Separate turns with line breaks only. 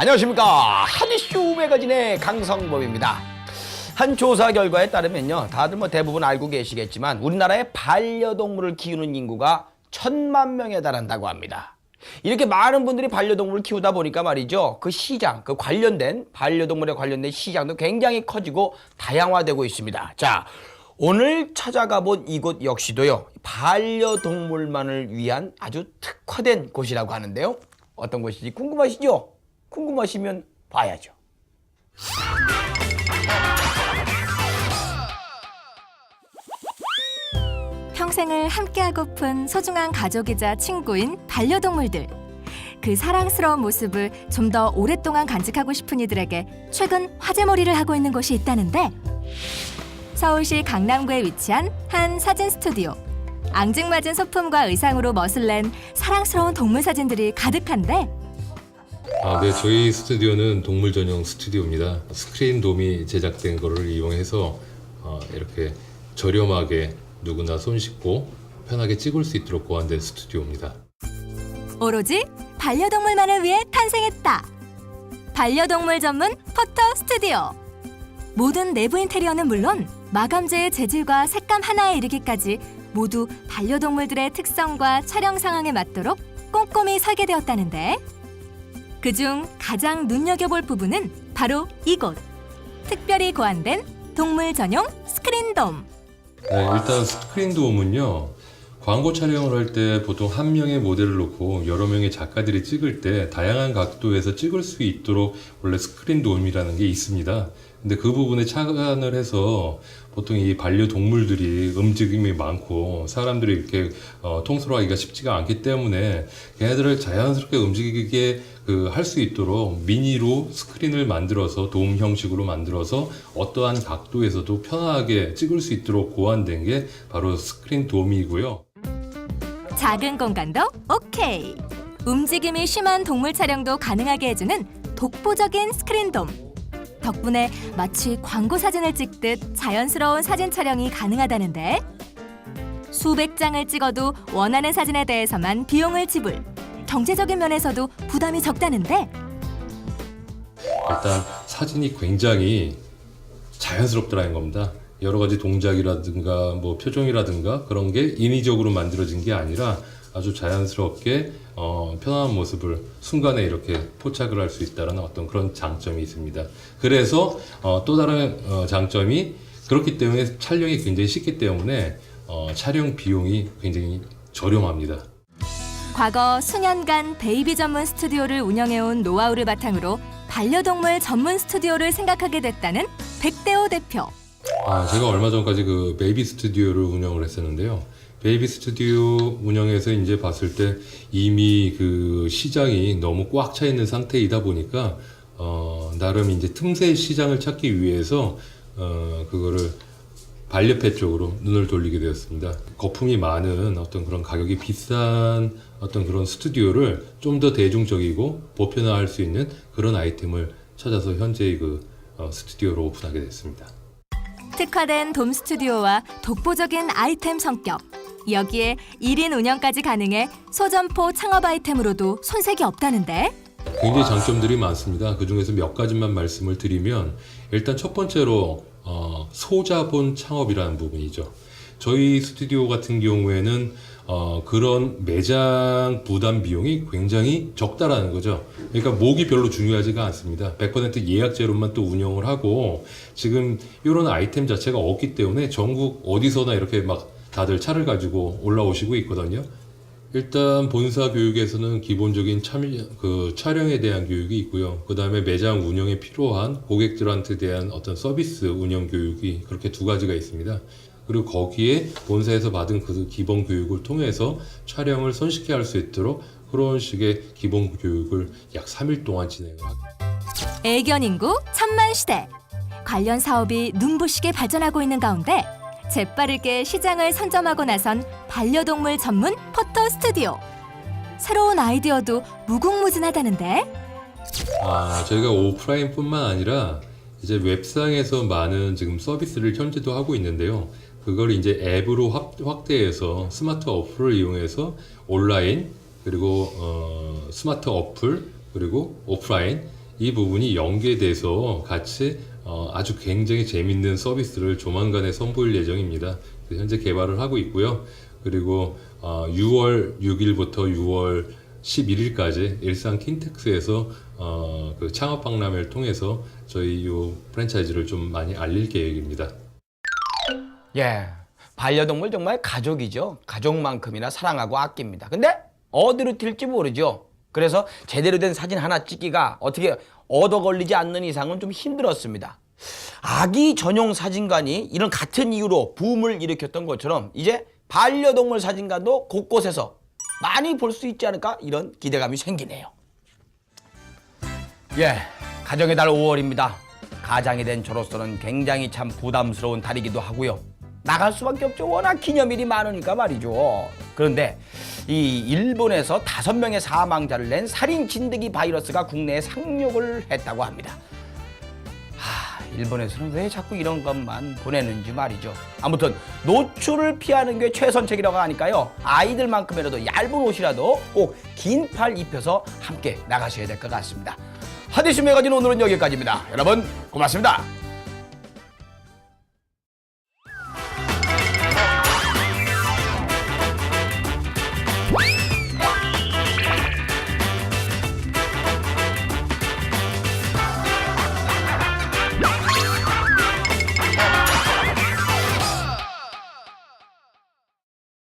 안녕하십니까 한이슈 매거진의 강성범입니다. 한 조사 결과에 따르면요, 다들 뭐 대부분 알고 계시겠지만 우리나라의 반려동물을 키우는 인구가 천만 명에 달한다고 합니다. 이렇게 많은 분들이 반려동물을 키우다 보니까 말이죠, 그 시장, 그 관련된 반려동물에 관련된 시장도 굉장히 커지고 다양화되고 있습니다. 자. 오늘 찾아가 본 이곳 역시도요, 반려동물만을 위한 아주 특화된 곳이라고 하는데요. 어떤 곳인지 궁금하시죠? 궁금하시면 봐야죠.
평생을 함께하고픈 소중한 가족이자 친구인 반려동물들. 그 사랑스러운 모습을 좀 더 오랫동안 간직하고 싶은 이들에게 최근 화제몰이를 하고 있는 곳이 있다는데 서울시 강남구에 위치한 한 사진 스튜디오. 앙증맞은 소품과 의상으로 멋을 낸 사랑스러운 동물 사진들이 가득한데
아, 네, 저희 스튜디오는 동물 전용 스튜디오입니다. 스크린 돔이 제작된 거를 이용해서 어, 이렇게 저렴하게 누구나 손쉽고 편하게 찍을 수 있도록 고안된 스튜디오입니다.
오로지 반려동물만을 위해 탄생했다. 반려동물 전문 포토 스튜디오. 모든 내부 인테리어는 물론 마감재의 재질과 색감 하나에 이르기까지 모두 반려동물들의 특성과 촬영 상황에 맞도록 꼼꼼히 설계되었다는데 그중 가장 눈여겨볼 부분은 바로 이곳. 특별히 고안된 동물 전용 스크린돔.
네, 일단 스크린 돔은요. 광고 촬영을 할 때 보통 한 명의 모델을 놓고 여러 명의 작가들이 찍을 때 다양한 각도에서 찍을 수 있도록 원래 스크린 돔이라는 게 있습니다. 근데 그 부분에 착안을 해서 보통 이 반려동물들이 움직임이 많고 사람들이 이렇게 어, 통솔하기가 쉽지가 않기 때문에 걔네들을 자연스럽게 움직이게 그 할 수 있도록 미니로 스크린을 만들어서 돔 형식으로 만들어서 어떠한 각도에서도 편하게 찍을 수 있도록 고안된 게 바로 스크린 돔이고요.
작은 공간도 오케이. 움직임이 심한 동물 촬영도 가능하게 해주는 독보적인 스크린돔. 덕분에 마치 광고 사진을 찍듯 자연스러운 사진 촬영이 가능하다는데 수백 장을 찍어도 원하는 사진에 대해서만 비용을 지불. 경제적인 면에서도 부담이 적다는데
일단 사진이 굉장히 자연스럽더라는 겁니다. 여러 가지 동작이라든가 뭐 표정이라든가 그런 게 인위적으로 만들어진 게 아니라 아주 자연스럽게 어, 편안한 모습을 순간에 이렇게 포착을 할 수 있다는 어떤 그런 장점이 있습니다. 그래서 어, 또 다른 어, 장점이 그렇기 때문에 촬영이 굉장히 쉽기 때문에 어, 촬영 비용이 굉장히 저렴합니다.
과거 수년간 베이비 전문 스튜디오를 운영해온 노하우를 바탕으로 반려동물 전문 스튜디오를 생각하게 됐다는 백대호 대표.
아, 제가 얼마 전까지 그 베이비 스튜디오를 운영을 했었는데요. 베이비 스튜디오 운영해서 이제 봤을 때 이미 그 시장이 너무 꽉 차 있는 상태이다 보니까 어, 나름 이제 틈새 시장을 찾기 위해서 어, 그거를 반려펫 쪽으로 눈을 돌리게 되었습니다. 거품이 많은 어떤 그런 가격이 비싼 어떤 그런 스튜디오를 좀 더 대중적이고 보편화할 수 있는 그런 아이템을 찾아서 현재 그 어, 스튜디오로 오픈하게 됐습니다.
특화된 돔 스튜디오와 독보적인 아이템 성격. 여기에 1인 운영까지 가능해 소점포 창업 아이템으로도 손색이 없다는데
굉장히 장점들이 많습니다. 그 중에서 몇 가지만 말씀을 드리면 일단 첫 번째로 어, 소자본 창업이라는 부분이죠. 저희 스튜디오 같은 경우에는 어, 그런 매장 부담 비용이 굉장히 적다라는 거죠. 그러니까 목이 별로 중요하지가 않습니다. 100% 예약제로만 또 운영을 하고 지금 이런 아이템 자체가 없기 때문에 전국 어디서나 이렇게 막 다들 차를 가지고 올라오시고 있거든요. 일단 본사 교육에서는 기본적인 참여, 그 촬영에 대한 교육이 있고요. 그 다음에 매장 운영에 필요한 고객들한테 대한 어떤 서비스 운영 교육이 그렇게 두 가지가 있습니다. 그리고 거기에 본사에서 받은 그 기본 교육을 통해서 촬영을 손쉽게 할 수 있도록 그런 식의 기본 교육을 약 3일 동안 진행을 합니다.
애견 인구 천만 시대. 관련 사업이 눈부시게 발전하고 있는 가운데 재빠르게 시장을 선점하고 나선 반려동물 전문 포토 스튜디오. 새로운 아이디어도 무궁무진하다는데
아, 저희가 오프라인뿐만 아니라 이제 웹상에서 많은 지금 서비스를 현재도 하고 있는데요. 그걸 이제 앱으로 확, 확대해서 스마트 어플을 이용해서 온라인 그리고 어, 스마트 어플 그리고 오프라인 이 부분이 연계돼서 같이 어, 아주 굉장히 재밌는 서비스를 조만간에 선보일 예정입니다. 현재 개발을 하고 있고요. 그리고 어, 6월 6일부터 6월 11일까지 일산 킨텍스에서 어, 그 창업 박람회를 통해서 저희 이 프랜차이즈를 좀 많이 알릴 계획입니다.
예. 반려동물 정말 가족이죠. 가족만큼이나 사랑하고 아낍니다. 근데 어디로 튈지 모르죠. 그래서 제대로 된 사진 하나 찍기가 어떻게 얻어 걸리지 않는 이상은 좀 힘들었습니다. 아기 전용 사진관이 이런 같은 이유로 붐을 일으켰던 것처럼 이제 반려동물 사진관도 곳곳에서 많이 볼 수 있지 않을까 이런 기대감이 생기네요. 예, 가정의 달 5월입니다. 가장이 된 저로서는 굉장히 참 부담스러운 달이기도 하고요. 나갈 수밖에 없죠. 워낙 기념일이 많으니까 말이죠. 그런데 이 일본에서 다섯 명의 사망자를 낸 살인 진드기 바이러스가 국내에 상륙을 했다고 합니다. 하, 일본에서는 왜 자꾸 이런 것만 보내는지 말이죠. 아무튼 노출을 피하는 게 최선책이라고 하니까요. 아이들만큼이라도 얇은 옷이라도 꼭 긴 팔 입혀서 함께 나가셔야 될 것 같습니다. 하디슈 매거진 오늘은 여기까지입니다. 여러분 고맙습니다.